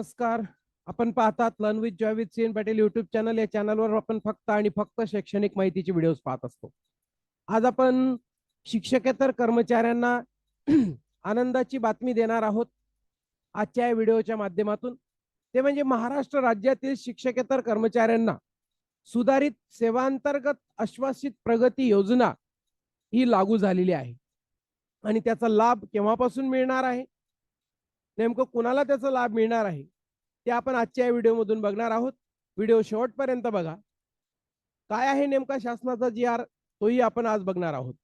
नमस्कार. आपण पाहतात लर्न विथ जॉय विथ सीन पटेल युट्यूब चॅनल या चॅनलवर आपण फक्त आणि फक्त शैक्षणिक माहितीचे व्हिडिओज पाहत असतो. आज आपण शिक्षकेतर कर्मचाऱ्यांना आनंदाची बातमी देणार आहोत. आजच्या या व्हिडिओच्या माध्यमातून. ते म्हणजे महाराष्ट्र राज्यातील शिक्षकेतर कर्मचाऱ्यांना सुधारित सेवांतर्गत आश्वासित प्रगती योजना ही लागू झालेली आहे. आणि त्याचा लाभ केव्हापासून मिळणार आहे? नेमकं कुणाला त्याचा लाभ मिळणार आहे? ते आपण आजच्या या व्हिडिओमधून बघणार आहोत. व्हिडिओ शेवटपर्यंत बघा. काय आहे नेमका शासनाचा जी आर तोही आपण आज बघणार आहोत.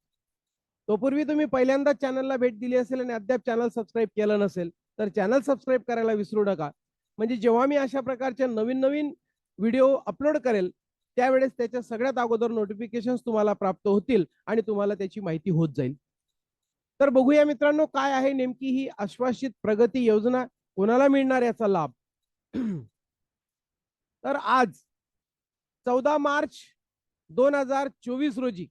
तोपूर्वी तुम्ही पहिल्यांदा चॅनलला भेट दिली असेल आणि अद्याप चॅनल सबस्क्राईब केलं नसेल तर चॅनल सबस्क्राईब करायला विसरू नका. म्हणजे जेव्हा मी अशा प्रकारच्या नवीन नवीन व्हिडिओ अपलोड करेल त्यावेळेस त्याच्या सगळ्यात अगोदर नोटिफिकेशन तुम्हाला प्राप्त होतील आणि तुम्हाला त्याची माहिती होत जाईल. तर बघूया मित्रांनो काय आहे नेमकी ही आश्वासित प्रगती योजना? कोणाला मिळणार याचा लाभ? तर आज चौदा मार्च दोन हजार चोवीस रोजी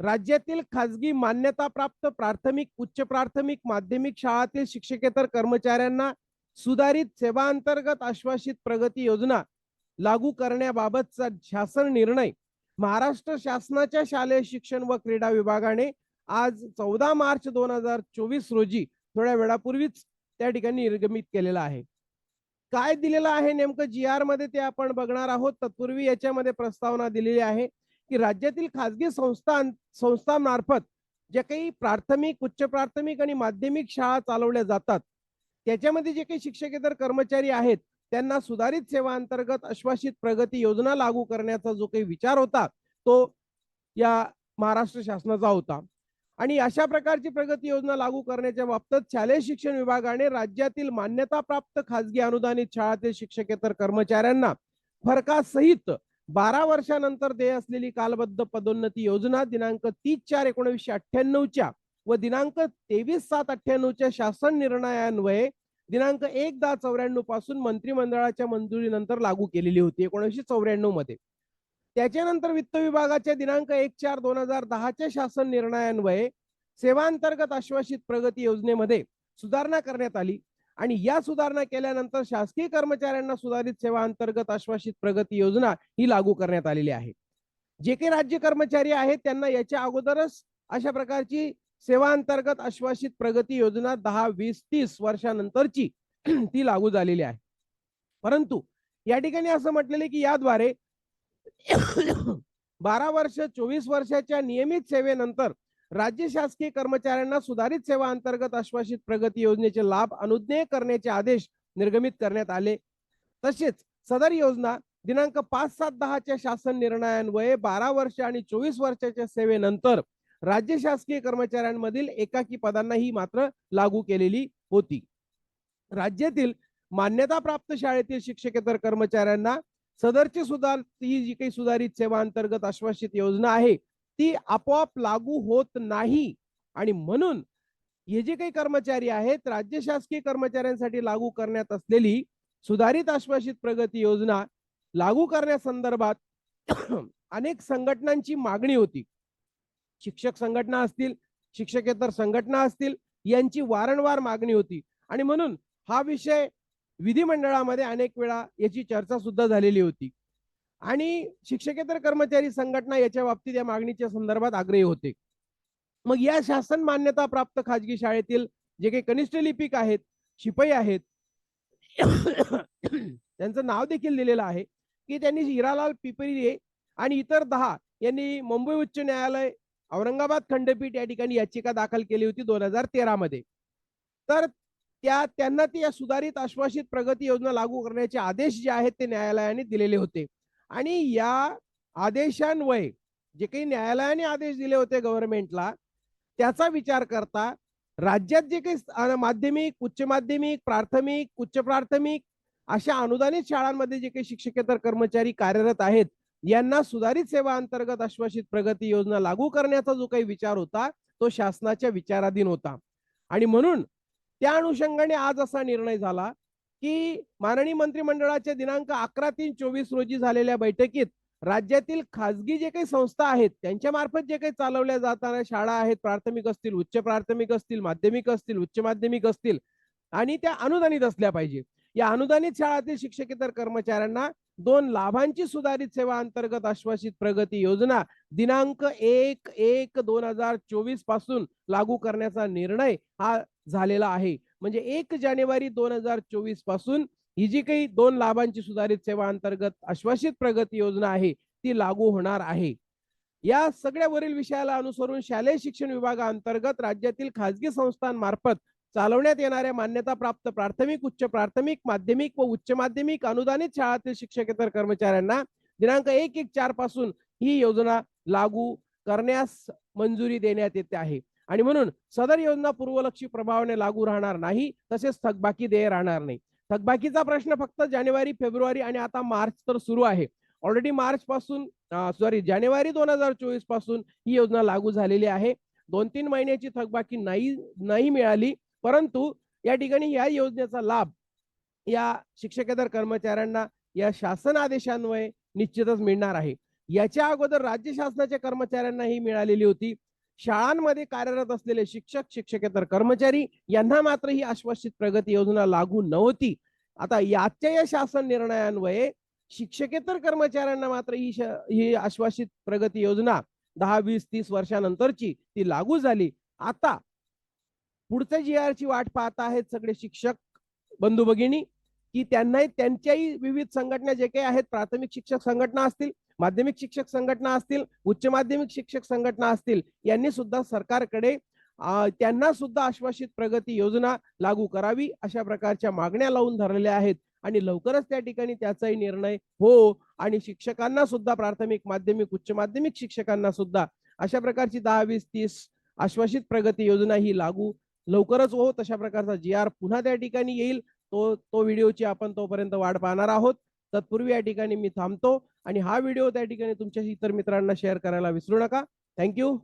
राज्यातील खाजगी मान्यता प्राप्त प्राथमिक उच्च प्राथमिक माध्यमिक शाळातील शिक्षकेतर कर्मचाऱ्यांना सुधारित सेवांतर्गत आश्वासित प्रगती योजना लागू करण्याबाबतचा शासन निर्णय महाराष्ट्र शासनाच्या शालेय शिक्षण व क्रीडा विभागाने आज चौदा मार्च दोन हजार चोवीस रोजी थोड्या वेळापूर्वीच त्या ठिकाणी निर्गमित केलेला आहे. काय दिलेलं आहे नेमकं जी आरमध्ये ते आपण बघणार आहोत. तत्पूर्वी याच्यामध्ये प्रस्तावना दिलेली आहे की राज्यातील खासगी संस्था संस्थांमार्फत जे काही प्राथमिक उच्च प्राथमिक आणि माध्यमिक शाळा चालवल्या जातात त्याच्यामध्ये जे काही शिक्षकेतर कर्मचारी आहेत त्यांना सुधारित सेवा अंतर्गत आश्वासित प्रगती योजना लागू करण्याचा जो काही विचार होता तो या महाराष्ट्र शासनाचा होता. आणि अशा प्रकारची प्रगती योजना लागू करण्याच्या बाबतीत शालेय शिक्षण विभागाने राज्यातील मान्यताप्राप्त खासगी अनुदानित शाळातील शिक्षकेतर कर्मचाऱ्यांना फरकासहित बारा वर्षानंतर देय असलेली कालबद्ध पदोन्नती योजना दिनांक तीस चार एकोणीसशे अठ्ठ्याण्णवच्या व दिनांक तेवीस सात अठ्ठ्याण्णवच्या शासन निर्णयान्वये दिनांक एक दहा चौऱ्याण्णवपासून मंत्रिमंडळाच्या मंजुरीनंतर लागू केलेली होती एकोणीसशे चौऱ्याण्णवमध्ये. त्याच्यानंतर वित्त विभागाच्या दिनांक एक चार दोन हजार दहाच्या शासन निर्णयान्वये सेवांतर्गत आश्वासित प्रगती योजनेमध्ये सुधारणा करण्यात आली. आणि या सुधारणा केल्यानंतर शासकीय कर्मचाऱ्यांना सुधारित सेवा अंतर्गत आश्वासित प्रगती योजना ही लागू करण्यात आलेली आहे. जे काही राज्य कर्मचारी आहेत त्यांना याच्या अगोदरच अशा प्रकारची सेवा अंतर्गत आश्वासित प्रगती योजना दहा वीस तीस वर्षानंतरची ती लागू झालेली आहे. परंतु या ठिकाणी असं म्हटलेलं की याद्वारे बारा वर्ष चोवीस वर्षाच्या नियमित सेवेनंतर राज्य शासकीय कर्मचाऱ्यांना सुधारित सेवा अंतर्गत आश्वासित प्रगती योजनेचे लाभ अनुज्ञेय करण्याचे आदेश निर्गमित करण्यात आले. तसेच सदर योजना दिनांक पाच सात दहाच्या शासन निर्णयांवये बारा वर्ष आणि चोवीस वर्षाच्या सेवेनंतर राज्य शासकीय कर्मचाऱ्यांमधील एकाकी पदांना ही मात्र लागू केलेली होती. राज्यातील मान्यता प्राप्त शाळेतील शिक्षकेतर कर्मचाऱ्यांना सदरची सुधार ही जी काही सुधारित सेवा अंतर्गत आश्वासित योजना आहे ती आपोआप लागू होत नाही. आणि म्हणून हे जे काही कर्मचारी आहेत राज्य शासकीय कर्मचाऱ्यांसाठी लागू करण्यात असलेली सुधारित आश्वासित प्रगती योजना लागू करण्यासंदर्भात अनेक संघटनांची मागणी होती. शिक्षक संघटना असतील शिक्षकेतर संघटना असतील यांची वारंवार मागणी होती. आणि म्हणून हा विषय विधिमंडळामध्ये अनेक वेळा याची चर्चा सुद्धा झालेली होती. आणि शिक्षकेतर कर्मचारी संघटना याच्या बाबतीत या मागणीच्या संदर्भात आग्रही होते. मग या शासन मान्यता प्राप्त खाजगी शाळेतील जे काही कनिष्ठ लिपिक आहेत शिपाई आहेत त्यांचं नाव देखील दिलेलं आहे की त्यांनी हिरालाल पिपरिये आणि इतर दहा यांनी मुंबई उच्च न्यायालय औरंगाबाद खंडपीठ या ठिकाणी याचिका दाखल केली होती दोन हजार तेरा मध्ये तर त्या त्यांना ती या सुधारित आश्वासित प्रगती योजना लागू करण्याचे आदेश जे आहेत ते न्यायालयाने दिलेले होते. आणि या आदेशान्वये जे काही न्यायालयाने आदेश दिले होते गव्हर्नमेंटला त्याचा विचार करता राज्यात जे काही माध्यमिक उच्च माध्यमिक प्राथमिक उच्च प्राथमिक अशा अनुदानित शाळांमध्ये जे काही शिक्षकेतर कर्मचारी कार्यरत आहेत यांना सुधारित सेवा अंतर्गत आश्वासित प्रगती योजना लागू करण्याचा जो काही विचार होता तो शासनाच्या विचाराधीन होता. आणि म्हणून त्या अनुषंगाने आज असा निर्णय झाला की माननीय मंत्रिमंडळाच्या दिनांक अकरा तीन चोवीस रोजी झालेल्या बैठकीत राज्यातील खासगी जे काही संस्था आहेत त्यांच्या मार्फत जे काही चालवल्या जाणाऱ्या शाळा आहेत प्राथमिक असतील उच्च प्राथमिक असतील माध्यमिक असतील उच्च माध्यमिक असतील आणि त्या अनुदानित असल्या पाहिजे. या अनुदानित शाळातील शिक्षकेतर कर्मचाऱ्यांना दोन लाभांची सुधारित सेवा अंतर्गत आश्वासित प्रगती योजना दिनांक एक एक दोन हजार चोवीसपासून लागू करण्याचा निर्णय हा झालेला आहे. म्हणजे एक जानेवारी दोन हजार चोवीसपासून ही जी काही दोन लाभांची सुधारित सेवा अंतर्गत आश्वासित प्रगती योजना आहे ती लागू होणार आहे. या सगळ्या वरील विषयाला अनुसरून शालेय शिक्षण विभागाअंतर्गत राज्यातील खाजगी संस्थांमार्फत चालवण्यात येणाऱ्या मान्यताप्राप्त प्राथमिक उच्च प्राथमिक माध्यमिक व उच्च माध्यमिक अनुदानित शाळातील शिक्षकेतर कर्मचाऱ्यांना दिनांक एक एक चारपासून ही योजना लागू करण्यास मंजुरी देण्यात येते आहे. आणि म्हणून सदर योजना पूर्वलक्षी प्रभावाने लागू राहणार नाही तसेच थकबाकी देय राहणार नाही. थकबाकीचा प्रश्न फक्त जानेवारी फेब्रुवारी आणि आता मार्च तर सुरू आहे. ऑलरेडी मार्च पासून सॉरी जानेवारी दोन हजार चोवीसपासून ही योजना लागू झालेली आहे. दोन तीन महिन्याची थकबाकी नाही नाही मिळाली. परंतु या ठिकाणी या योजनेचा लाभ या शिक्षकेतर कर्मचाऱ्यांना या शासन आदेशान्वये निश्चितच मिळणार आहे. याच्या अगोदर राज्य शासनाच्या कर्मचाऱ्यांना ही मिळालेली होती. शाळांमध्ये कार्यरत असलेले शिक्षक शिक्षकेतर कर्मचारी यांना मात्र ही आश्वासित प्रगती योजना लागू नव्हती. आता याच्या या शासन निर्णयान्वये शिक्षकेतर कर्मचाऱ्यांना मात्र ही ही आश्वासित प्रगती योजना दहा वीस तीस वर्षानंतरची ती लागू झाली. आता पुढच्या जी आर ची वाट पाहत आहेत सगळे शिक्षक बंधू भगिनी की त्यांनाही त्यांच्याही विविध संघटना जे काही आहेत प्राथमिक शिक्षक संघटना असतील माध्यमिक शिक्षक संघटना असतील उच्च माध्यमिक शिक्षक संघटना असतील यांनी सुद्धा सरकारकडे त्यांना सुद्धा आश्वासित प्रगती योजना लागू करावी अशा प्रकारच्या मागण्या लावून धरलेल्या आहेत. आणि लवकरच त्या ठिकाणी त्याचाही निर्णय हो आणि शिक्षकांना सुद्धा प्राथमिक माध्यमिक उच्च माध्यमिक शिक्षकांना सुद्धा अशा प्रकारची दहा वीस तीस आश्वासित प्रगती योजना ही लागू लवकरच हो तशा प्रकारचा जी आर पुन्हा त्या ठिकाणी येईल तो तो व्हिडिओची आपण तोपर्यंत वाट पाहणार आहोत. तत्पूर्वी या ठिकाणी मी थांबतो आणि हा व्हिडिओ त्या ठिकाणी तुमच्या इतर मित्रांना शेअर करायला विसरू नका. थँक्यू